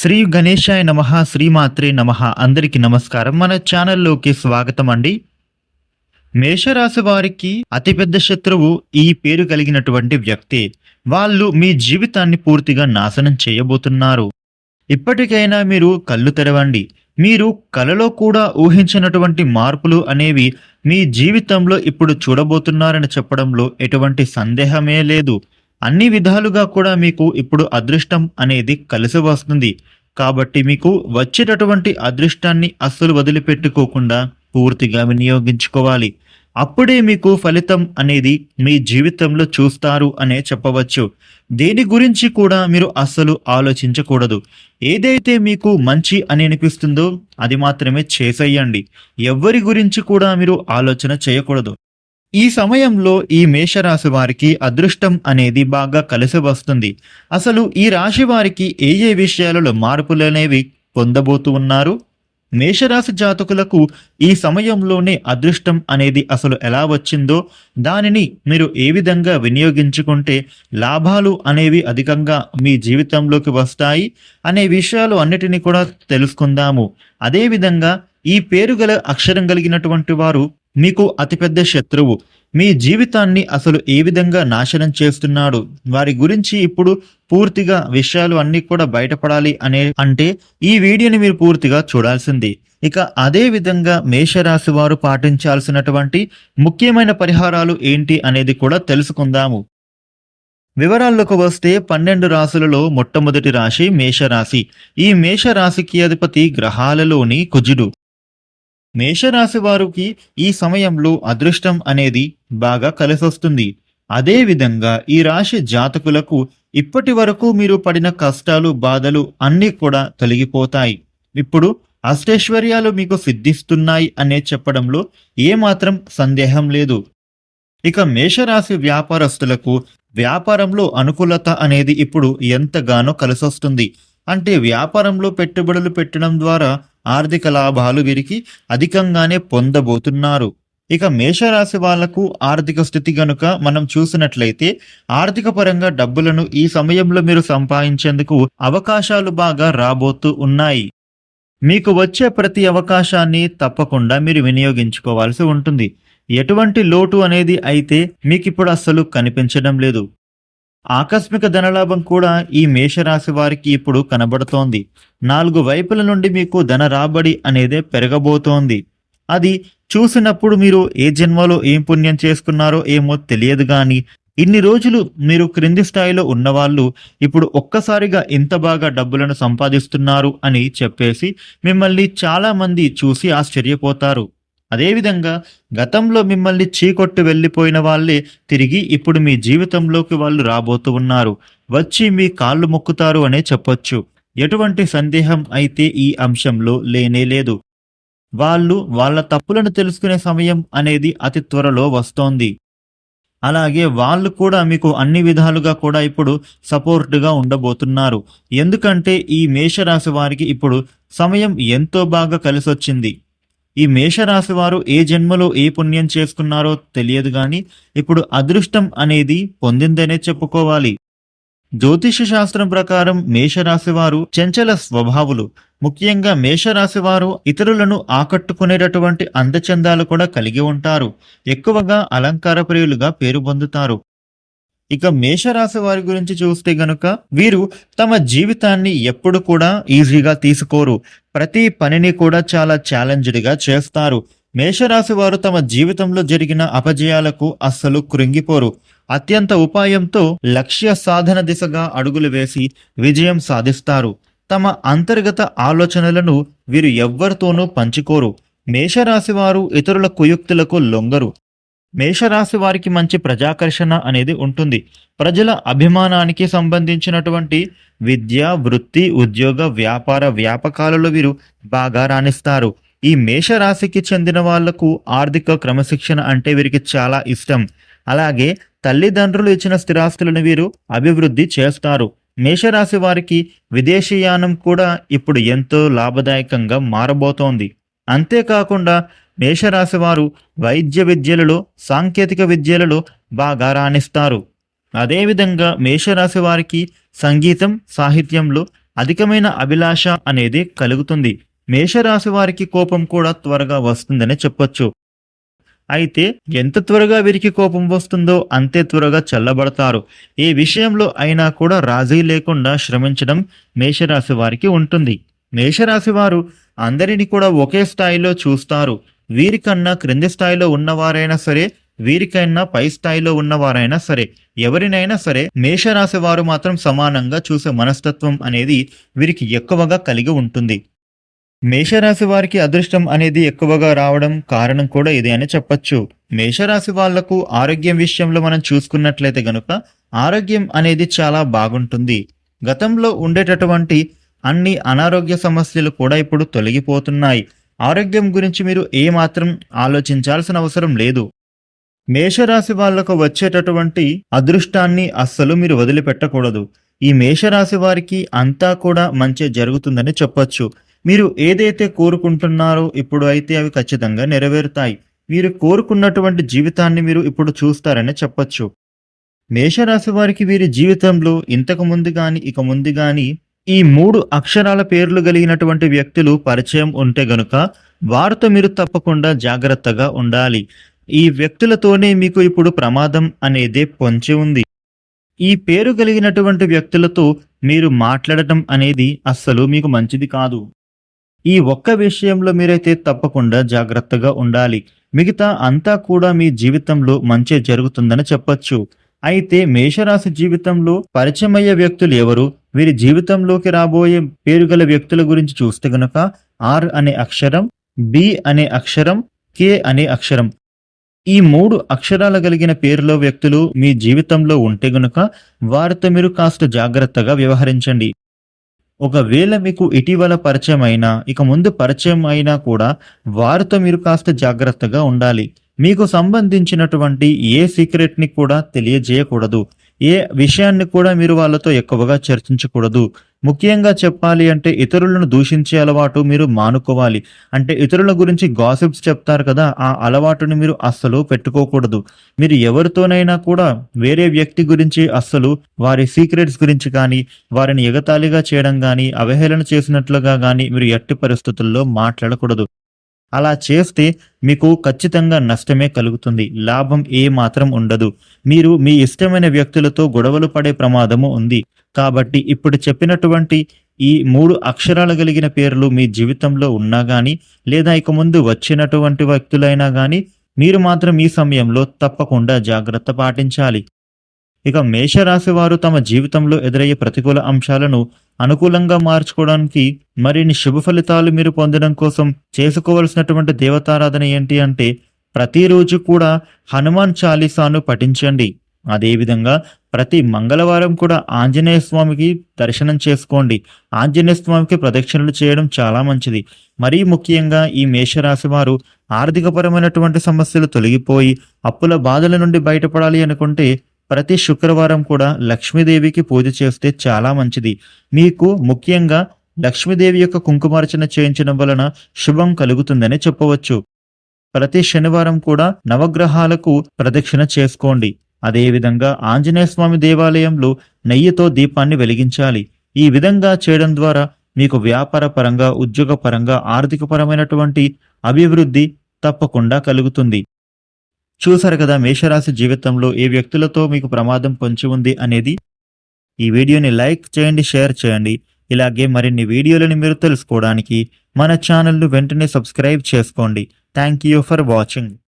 శ్రీ గణేశాయ నమ శ్రీమాత్రే నమ. అందరికీ నమస్కారం. మన ఛానల్లోకి స్వాగతం అండి. మేషరాశి వారికి అతిపెద్ద శత్రువు ఈ పేరు కలిగినటువంటి వ్యక్తి. వాళ్ళు మీ జీవితాన్ని పూర్తిగా నాశనం చేయబోతున్నారు. ఇప్పటికైనా మీరు కళ్ళు తెరవండి. మీరు కలలో కూడా ఊహించినటువంటి మార్పులు అనేవి మీ జీవితంలో ఇప్పుడు చూడబోతున్నారని చెప్పడంలో ఎటువంటి సందేహమే లేదు. అన్ని విధాలుగా కూడా మీకు ఇప్పుడు అదృష్టం అనేది కలిసి వస్తుంది. కాబట్టి మీకు వచ్చేటటువంటి అదృష్టాన్ని అస్సలు వదిలిపెట్టుకోకుండా పూర్తిగా వినియోగించుకోవాలి. అప్పుడే మీకు ఫలితం అనేది మీ జీవితంలో చూస్తారు అనే చెప్పవచ్చు. దేని గురించి కూడా మీరు అస్సలు ఆలోచించకూడదు. ఏదైతే మీకు మంచి అని అనిపిస్తుందో అది మాత్రమే చేసేయండి. ఎవరి గురించి కూడా మీరు ఆలోచన చేయకూడదు. ఈ సమయంలో ఈ మేషరాశి వారికి అదృష్టం అనేది బాగా కలిసి వస్తుంది. అసలు ఈ రాశి వారికి ఏ ఏ విషయాలలో మార్పులు అనేవి పొందబోతూ ఉన్నారు? మేషరాశి జాతకులకు ఈ సమయంలోనే అదృష్టం అనేది అసలు ఎలా వచ్చిందో దానిని మీరు ఏ విధంగా వినియోగించుకుంటే లాభాలు అనేవి అధికంగా మీ జీవితంలోకి వస్తాయి అనే విషయాలు అన్నిటినీ కూడా తెలుసుకుందాము. అదేవిధంగా ఈ పేరు గల అక్షరం కలిగినటువంటి వారు మీకు అతిపెద్ద శత్రువు. మీ జీవితాన్ని అసలు ఏ విధంగా నాశనం చేస్తున్నాడు? వారి గురించి ఇప్పుడు పూర్తిగా విషయాలు అన్నీ కూడా బయటపడాలి అనే అంటే ఈ వీడియోని మీరు పూర్తిగా చూడాల్సింది. ఇక అదే విధంగా మేషరాశి వారు పాటించాల్సినటువంటి ముఖ్యమైన పరిహారాలు ఏంటి అనేది కూడా తెలుసుకుందాము. వివరాల్లోకి వస్తే పన్నెండు రాశులలో మొట్టమొదటి రాశి మేషరాశి. ఈ మేషరాశికి అధిపతి గ్రహాలలోని కుజుడు. మేషరాశి వారికి ఈ సమయంలో అదృష్టం అనేది బాగా కలిసొస్తుంది. అదే విధంగా ఈ రాశి జాతకులకు ఇప్పటి వరకు మీరు పడిన కష్టాలు బాధలు అన్నీ కూడా తొలగిపోతాయి. ఇప్పుడు అష్టైశ్వర్యాలు మీకు సిద్ధిస్తున్నాయి అనే చెప్పడంలో ఏమాత్రం సందేహం లేదు. ఇక మేషరాశి వ్యాపారస్తులకు వ్యాపారంలో అనుకూలత అనేది ఇప్పుడు ఎంతగానో కలిసొస్తుంది. అంటే వ్యాపారంలో పెట్టుబడులు పెట్టడం ద్వారా ఆర్థిక లాభాలు వీరికి అధికంగానే పొందబోతున్నారు. ఇక మేషరాశి వాళ్ళకు ఆర్థిక స్థితి గనుక మనం చూసినట్లయితే ఆర్థిక పరంగా డబ్బులను ఈ సమయంలో మీరు సంపాదించేందుకు అవకాశాలు బాగా రాబోతూ ఉన్నాయి. మీకు వచ్చే ప్రతి అవకాశాన్ని తప్పకుండా మీరు వినియోగించుకోవాల్సి ఉంటుంది. ఎటువంటి లోటు అనేది అయితే మీకు ఇప్పుడు అస్సలు కనిపించడం లేదు. ఆకస్మిక ధనలాభం కూడా ఈ మేషరాశి వారికి ఇప్పుడు కనబడుతోంది. నాలుగు వైపుల నుండి మీకు ధన రాబడి అనేదే పెరగబోతోంది. అది చూసినప్పుడు మీరు ఏ జన్మలో ఏం పుణ్యం చేసుకున్నారో ఏమో తెలియదు కానీ ఇన్ని రోజులు మీరు క్రింది స్థాయిలో ఉన్నవాళ్ళు ఇప్పుడు ఒక్కసారిగా ఇంత బాగా డబ్బులను సంపాదిస్తున్నారు అని చెప్పేసి మిమ్మల్ని చాలామంది చూసి ఆశ్చర్యపోతారు. అదేవిధంగా గతంలో మిమ్మల్ని చీకొట్టు వెళ్ళిపోయిన వాళ్ళే తిరిగి ఇప్పుడు మీ జీవితంలోకి వాళ్ళు రాబోతూ ఉన్నారు. వచ్చి మీ కాళ్ళు మొక్కుతారు అనే చెప్పొచ్చు. ఎటువంటి సందేహం అయితే ఈ అంశంలో లేనే లేదు. వాళ్ళు వాళ్ళ తప్పులను తెలుసుకునే సమయం అనేది అతి త్వరలో వస్తోంది. అలాగే వాళ్ళు కూడా మీకు అన్ని విధాలుగా కూడా ఇప్పుడు సపోర్ట్గా ఉండబోతున్నారు. ఎందుకంటే ఈ మేషరాశి వారికి ఇప్పుడు సమయం ఎంతో బాగా కలిసొచ్చింది. ఈ మేషరాశి వారు ఏ జన్మలో ఏ పుణ్యం చేసుకున్నారో తెలియదు గాని ఇప్పుడు అదృష్టం అనేది పొందిందనే చెప్పుకోవాలి. జ్యోతిష శాస్త్రం ప్రకారం మేషరాశి వారు చంచల స్వభావులు. ముఖ్యంగా మేషరాశి వారు ఇతరులను ఆకట్టుకునేటటువంటి అందచందాలు కూడా కలిగి ఉంటారు. ఎక్కువగా అలంకార ప్రియులుగా పేరు పొందుతారు. ఇక మేషరాశి వారి గురించి చూస్తే గనుక వీరు తమ జీవితాన్ని ఎప్పుడు కూడా ఈజీగా తీసుకోరు. ప్రతి పనిని కూడా చాలా ఛాలెంజ్డ్గా చేస్తారు. మేషరాశి వారు తమ జీవితంలో జరిగిన అపజయాలకు అస్సలు కృంగిపోరు. అత్యంత ఉపాయంతో లక్ష్య సాధన దిశగా అడుగులు వేసి విజయం సాధిస్తారు. తమ అంతర్గత ఆలోచనలను వీరు ఎవ్వరితోనూ పంచుకోరు. మేషరాశి వారు ఇతరుల కుయుక్తులకు లొంగరు. మేషరాశి వారికి మంచి ప్రజాకర్షణ అనేది ఉంటుంది. ప్రజల అభిమానానికి సంబంధించినటువంటి విద్య వృత్తి ఉద్యోగ వ్యాపార వ్యాపకాలలో వీరు బాగా రాణిస్తారు. ఈ మేషరాశికి చెందిన వాళ్ళకు ఆర్థిక క్రమశిక్షణ అంటే వీరికి చాలా ఇష్టం. అలాగే తల్లిదండ్రులు ఇచ్చిన స్థిరాస్తులను వీరు అభివృద్ధి చేస్తారు. మేషరాశి వారికి విదేశీయానం కూడా ఇప్పుడు ఎంతో లాభదాయకంగా మారబోతోంది. అంతేకాకుండా మేషరాశి వారు వైద్య విద్యలలో సాంకేతిక విద్యలలో బాగా రాణిస్తారు. అదేవిధంగా మేషరాశి వారికి సంగీతం సాహిత్యంలో అధికమైన అభిలాష అనేది కలుగుతుంది. మేషరాశి వారికి కోపం కూడా త్వరగా వస్తుందని చెప్పొచ్చు. అయితే ఎంత త్వరగా వీరికి కోపం వస్తుందో అంతే త్వరగా చల్లబడతారు. ఏ విషయంలో అయినా కూడా రాజీ లేకుండా శ్రమించడం మేషరాశి వారికి ఉంటుంది. మేషరాశి వారు అందరిని కూడా ఒకే స్థాయిలో చూస్తారు. వీరికన్నా క్రింది స్థాయిలో ఉన్నవారైనా సరే వీరికైనా పై స్థాయిలో ఉన్నవారైనా సరే ఎవరినైనా సరే మేషరాశి వారు మాత్రం సమానంగా చూసే మనస్తత్వం అనేది వీరికి ఎక్కువగా కలిగి ఉంటుంది. మేషరాశి వారికి అదృష్టం అనేది ఎక్కువగా రావడం కారణం కూడా ఇదే అని చెప్పొచ్చు. మేషరాశి వాళ్ళకు ఆరోగ్యం విషయంలో మనం చూసుకున్నట్లయితే గనుక ఆరోగ్యం అనేది చాలా బాగుంటుంది. గతంలో ఉండేటటువంటి అన్ని అనారోగ్య సమస్యలు కూడా ఇప్పుడు తొలగిపోతున్నాయి. ఆరోగ్యం గురించి మీరు ఏమాత్రం ఆలోచించాల్సిన అవసరం లేదు. మేషరాశి వాళ్ళకు వచ్చేటటువంటి అదృష్టాన్ని అస్సలు మీరు వదిలిపెట్టకూడదు. ఈ మేషరాశి వారికి అంతా కూడా మంచి జరుగుతుందని చెప్పొచ్చు. మీరు ఏదైతే కోరుకుంటున్నారో ఇప్పుడు అయితే అవి ఖచ్చితంగా నెరవేరుతాయి. మీరు కోరుకున్నటువంటి జీవితాన్ని మీరు ఇప్పుడు చూస్తారని చెప్పొచ్చు. మేషరాశి వారికి వీరి జీవితంలో ఇంతకు ముందు కానీ ఇక ముందు కానీ ఈ మూడు అక్షరాల పేర్లు కలిగినటువంటి వ్యక్తులు పరిచయం ఉంటే గనుక వారితో మీరు తప్పకుండా జాగ్రత్తగా ఉండాలి. ఈ వ్యక్తులతోనే మీకు ఇప్పుడు ప్రమాదం అనేది పొంచి ఉంది. ఈ పేరు కలిగినటువంటి వ్యక్తులతో మీరు మాట్లాడటం అనేది అస్సలు మీకు మంచిది కాదు. ఈ ఒక్క విషయంలో మీరైతే తప్పకుండా జాగ్రత్తగా ఉండాలి. మిగతా అంతా కూడా మీ జీవితంలో మంచి జరుగుతుందని చెప్పొచ్చు. అయితే మేషరాశి జీవితంలో పరిచయమయ్యే వ్యక్తులు ఎవరు? వీరి జీవితంలోకి రాబోయే పేరు గల వ్యక్తుల గురించి చూస్తే గనక ఆర్ అనే అక్షరం బి అనే అక్షరం కే అనే అక్షరం. ఈ మూడు అక్షరాలు కలిగిన పేరులో వ్యక్తులు మీ జీవితంలో ఉంటే గనుక వారితో మీరు కాస్త జాగ్రత్తగా వ్యవహరించండి. ఒకవేళ మీకు ఇటీవల పరిచయం అయినా ఇక ముందు పరిచయం అయినా కూడా వారితో మీరు కాస్త జాగ్రత్తగా ఉండాలి. మీకు సంబంధించినటువంటి ఏ సీక్రెట్ని కూడా తెలియజేయకూడదు. ఏ విషయాన్ని కూడా మీరు వాళ్ళతో ఎక్కువగా చర్చించకూడదు. ముఖ్యంగా చెప్పాలి అంటే ఇతరులను దూషించే అలవాటు మీరు మానుకోవాలి. అంటే ఇతరుల గురించి గాసిప్స్ చెప్తారు కదా ఆ అలవాటుని మీరు అస్సలు పెట్టుకోకూడదు. మీరు ఎవరితోనైనా కూడా వేరే వ్యక్తి గురించి అస్సలు వారి సీక్రెట్స్ గురించి కానీ వారిని ఎగతాళిగా చేయడం కానీ అవహేళన చేసినట్లుగా కానీ మీరు ఎట్టి పరిస్థితుల్లో మాట్లాడకూడదు. అలా చేస్తే మీకు ఖచ్చితంగా నష్టమే కలుగుతుంది. లాభం ఏ మాత్రం ఉండదు. మీరు మీ ఇష్టమైన వ్యక్తులతో గొడవలు పడే ప్రమాదము ఉంది. కాబట్టి ఇప్పుడు చెప్పినటువంటి ఈ మూడు అక్షరాలు కలిగిన పేర్లు మీ జీవితంలో ఉన్నా కానీ లేదా ఇక ముందు వచ్చినటువంటి వ్యక్తులైనా కానీ మీరు మాత్రం ఈ సమయంలో తప్పకుండా జాగ్రత్త పాటించాలి. ఇక మేషరాశి వారు తమ జీవితంలో ఎదురయ్యే ప్రతికూల అంశాలను అనుకూలంగా మార్చుకోవడానికి మరిన్ని శుభ ఫలితాలు మీరు పొందడం కోసం చేసుకోవలసినటువంటి దేవతారాధన ఏంటి అంటే ప్రతిరోజు కూడా హనుమాన్ చాలీసాను పఠించండి. అదేవిధంగా ప్రతి మంగళవారం కూడా ఆంజనేయ స్వామికి దర్శనం చేసుకోండి. ఆంజనేయ స్వామికి ప్రదక్షిణలు చేయడం చాలా మంచిది. మరీ ముఖ్యంగా ఈ మేషరాశి వారు ఆర్థికపరమైనటువంటి సమస్యలు తొలగిపోయి అప్పుల బాధల నుండి బయటపడాలి అనుకుంటే ప్రతి శుక్రవారం కూడా లక్ష్మీదేవికి పూజ చేస్తే చాలా మంచిది. మీకు ముఖ్యంగా లక్ష్మీదేవి యొక్క కుంకుమార్చన చేయించడం వలన శుభం కలుగుతుందని చెప్పవచ్చు. ప్రతి శనివారం కూడా నవగ్రహాలకు ప్రదక్షిణ చేసుకోండి. అదేవిధంగా ఆంజనేయ స్వామి దేవాలయంలో నెయ్యితో దీపాన్ని వెలిగించాలి. ఈ విధంగా చేయడం ద్వారా మీకు వ్యాపార పరంగా ఉద్యోగపరంగా ఆర్థిక పరమైనటువంటి అభివృద్ధి తప్పకుండా కలుగుతుంది. చూసారు కదా మేషరాశి జీవితంలో ఏ వ్యక్తులతో మీకు ప్రమాదం పొంచి ఉంది అనేది? ఈ వీడియోని లైక్ చేయండి షేర్ చేయండి. ఇలాగే మరిన్ని వీడియోలను మీరు తెలుసుకోవడానికి మన ఛానల్ను వెంటనే సబ్స్క్రైబ్ చేసుకోండి. Thank you for watching.